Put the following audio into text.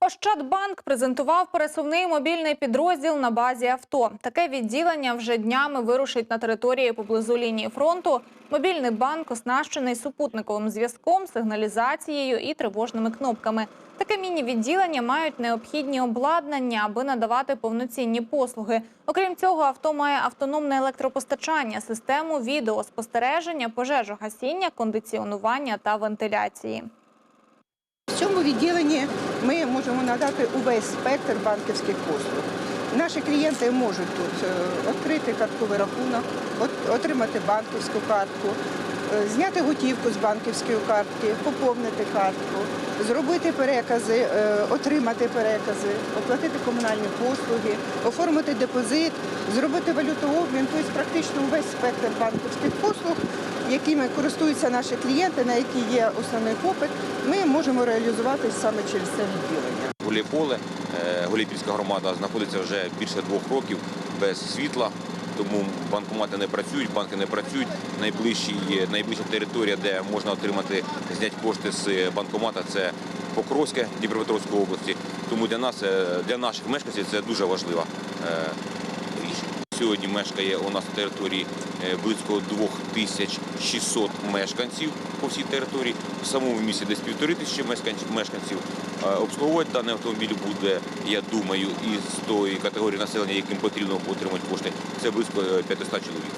Ощадбанк презентував пересувний мобільний підрозділ на базі авто. Таке відділення вже днями вирушить на території поблизу лінії фронту. Мобільний банк оснащений супутниковим зв'язком, сигналізацією і тривожними кнопками. Таке міні-відділення мають необхідні обладнання, аби надавати повноцінні послуги. Окрім цього, авто має автономне електропостачання, систему відеоспостереження, пожежогасіння, кондиціонування та вентиляції. Цьому відділенні ми можемо надати увесь спектр банківських послуг. Наші клієнти можуть тут е, відкрити картковий рахунок, отримати банківську картку, е, зняти готівку з банківської картки, поповнити картку, зробити перекази, е, отримати перекази, оплатити комунальні послуги, оформити депозит, зробити валютообмін, тобто практично увесь спектр банківських послуг, якими користуються наші клієнти, на які є основний попит, ми можемо реалізувати саме через це відділення. Гуляйполе, е, Гуляйпільська громада знаходиться вже більше двох років без світла, тому банкомати не працюють, банки не працюють. Найближчі, найближча територія, де можна отримати, зняти кошти з банкомата, це Покровське Дніпропетровської області. Тому для нас, е, для наших мешканців це дуже важлива е. Сьогодні мешкає у нас на території е, близько 2600 мешканців по всій території. В самому місті десь півтори тисячі мешканців-. Е, Обслуговувати даний автомобіль буде, я думаю, із тої категорії населення, яким потрібно отримати кошти, це близько е, 500 чоловік.